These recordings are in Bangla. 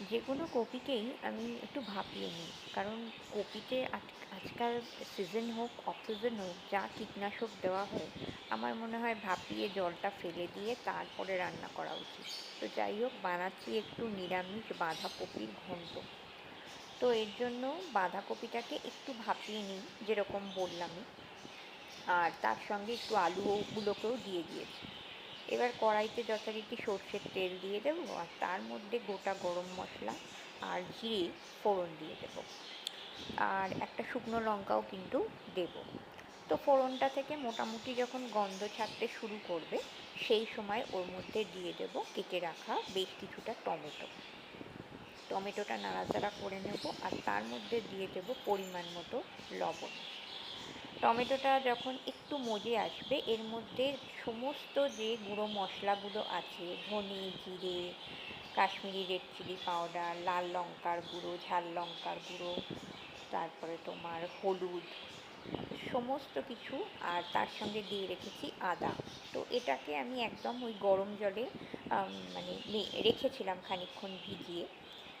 যে কোনো কপিকেই আমি একটু ভাপিয়ে নিই। কারণ কপিতে আজ- আজকাল সিজন হোক অফ সিজন হোক, যা কীটনাশক দেওয়া হয়, আমার মনে হয় ভাপিয়ে জলটা ফেলে দিয়ে তারপরে রান্না করা উচিত। তো যাই হোক, বানাচ্ছি একটু নিরামিষ বাঁধাকপির ঘন্ট। তো এর জন্য বাঁধাকপিটাকে একটু ভাপিয়ে নিই, যেরকম বললামই। আর তার সঙ্গে একটু আলুগুলোকেও দিয়ে দিয়েছি। এবার কড়াইতে যথারীতি সর্ষের তেল দিয়ে দেবো আর তার মধ্যে গোটা গরম মশলা আর জিরে ফোড়ন দিয়ে দেবো। আর একটা শুকনো লঙ্কাও কিন্তু দেব। তো ফোড়নটা থেকে মোটামুটি যখন গন্ধ ছাড়তে শুরু করবে, সেই সময় ওর মধ্যে দিয়ে দেব কেটে রাখা বেশ কিছুটা টমেটো। টমেটোটা নাড়াচাড়া করে নেব আর তার মধ্যে দিয়ে দেব পরিমাণ মতো লবণ। টমেটোটা যখন একটু মজে আসবে, এর মধ্যে সমস্ত যে গুঁড়ো মশলাগুলো আছে, ধনে, জিরে, কাশ্মীরি রেড চিলি পাউডার, লাল লঙ্কার গুঁড়ো, ঝাল লঙ্কার গুঁড়ো, তারপরে তোমার হলুদ, সমস্ত কিছু আর তার সঙ্গে দিয়ে রেখেছি আদা। তো এটাকে আমি একদম ওই গরম জলে মানে রেখেছিলাম খানিকক্ষণ ভিজিয়ে।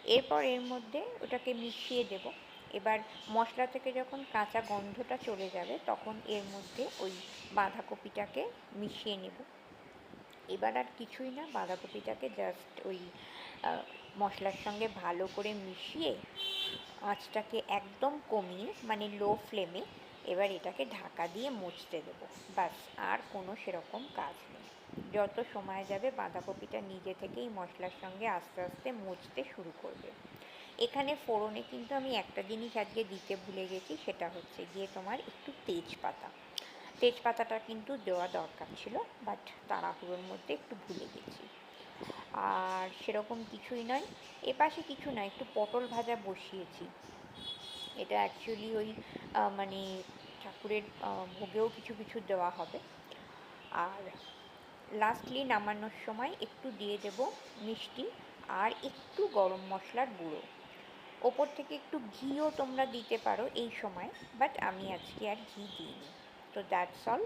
এরপর এর মধ্যে ওটাকে মিশিয়ে দেব। এবার মশলা থেকে যখন কাঁচা গন্ধটা চলে যাবে, তখন এর মধ্যে ওই বাঁধাকপিটাকে মিশিয়ে নেব। এবার আর কিছুই না, বাঁধাকপিটাকে জাস্ট ওই মশলার সঙ্গে ভালো করে মিশিয়ে আঁচটাকে একদম কমিয়ে মানে লো ফ্লেমে এবার এটাকে ঢাকা দিয়ে মুছতে দেবো। ব্যাস, আর কোনো সেরকম কাজ নেই। যত সময় যাবে, বাঁধাকপিটা নিজে থেকেই মশলার সঙ্গে আস্তে আস্তে মুছতে শুরু করবে। এখানে ফোড়নে কিন্তু আমি একটা জিনিস আজকে দিতে ভুলে গেছি, সেটা হচ্ছে গিয়ে তোমার একটু তেজপাতা। তেজপাতাটা কিন্তু দেওয়া দরকার ছিল বাট তাড়াহুড়োর মধ্যে একটু ভুলে গেছি। আর সেরকম কিছুই নয়। এপাশে কিছু নয় একটু পটল ভাজা বসিয়েছি। এটা অ্যাকচুয়ালি ওই মানে ঠাকুরের ভোগেও কিছু কিছু দেওয়া হবে। আর লাস্টলি নামানোর সময় একটু দিয়ে দেব মিষ্টি আর একটু গরম মশলার গুঁড়ো। ওপর থেকে একটু ঘিও তোমরা দিতে পারো এই সময় বাট আমি আজকে আর ঘি দিইনি। তো দ্যাটস অল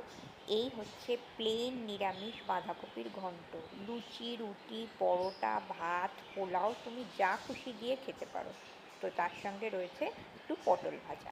এই হচ্ছে প্লেন নিরামিষ বাঁধাকপির ঘন্ট। লুচি, রুটি, পরোটা, ভাত, পোলাও, তুমি যা খুশি দিয়ে খেতে পারো। তো তার সঙ্গে রয়েছে একটু পটল ভাজা।